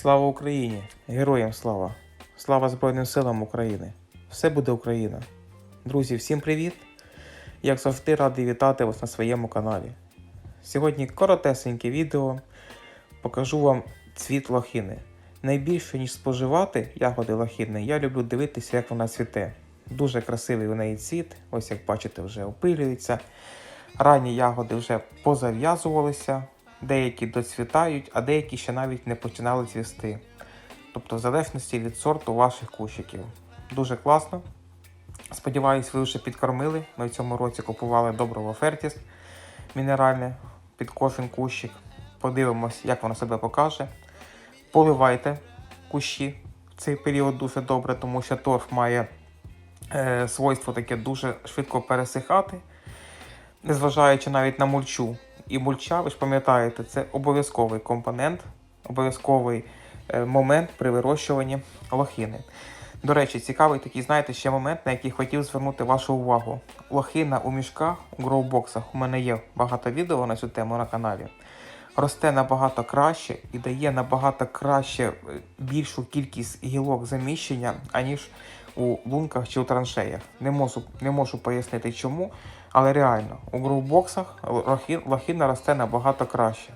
Слава Україні! Героям слава! Слава Збройним силам України! Все буде Україна! Друзі, всім привіт! Як завжди, радий вітати вас на своєму каналі. Сьогодні коротесеньке відео. Покажу вам цвіт лохини. Найбільше, ніж споживати ягоди лохини, я люблю дивитися, як вона цвіте. Дуже красивий у неї цвіт, ось як бачите, вже опилюється. Ранні ягоди вже позав'язувалися, деякі доцвітають, а деякі ще навіть не починали цвісти. Тобто, в залежності від сорту ваших кущиків. Дуже класно. Сподіваюсь, ви вже підкормили. Ми в цьому році купували добриво Фертіс мінеральне під кожен кущик. Подивимось, як воно себе покаже. Поливайте кущі в цей період дуже добре, тому що торф має е, свойство таке дуже швидко пересихати, незважаючи навіть на мульчу. І мульча, ви ж пам'ятаєте, це обов'язковий компонент, обов'язковий е, момент при вирощуванні лохини. До речі, цікавий такий, знаєте, ще момент, на який хотів звернути вашу увагу. Лохина у мішках, у гроубоксах, у мене є багато відео на цю тему на каналі. Росте набагато краще і дає набагато краще е, більшу кількість гілок заміщення, аніж у лунках чи у траншеях. Не можу, не можу пояснити чому, але реально у гроубоксах лохи- росте набагато краще.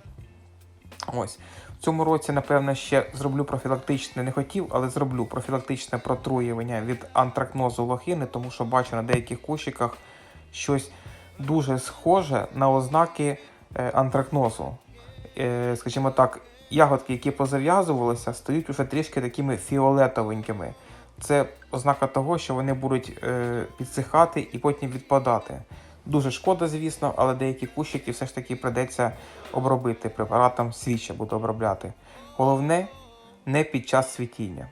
Ось. В цьому році, напевно, ще зроблю профілактичне, не хотів, але зроблю профілактичне протруювання від антракнозу лохини, тому що бачу на деяких кущиках щось дуже схоже на ознаки е, антракнозу. Е, скажімо так, ягодки, які позав'язувалися, стають уже трішки такими фіолетовенькими. Це ознака того, що вони будуть е, підсихати і потім відпадати. Дуже шкода, звісно, але деякі кущики все ж таки придеться обробити препаратом свіча буду обробляти. Головне не під час цвітіння.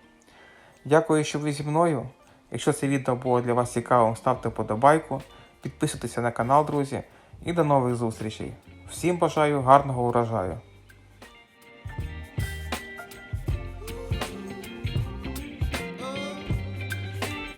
Дякую, що ви зі мною. Якщо це відео було для вас цікавим, ставте вподобайку, підписуйтеся на канал, друзі, і до нових зустрічей. Всім бажаю гарного урожаю!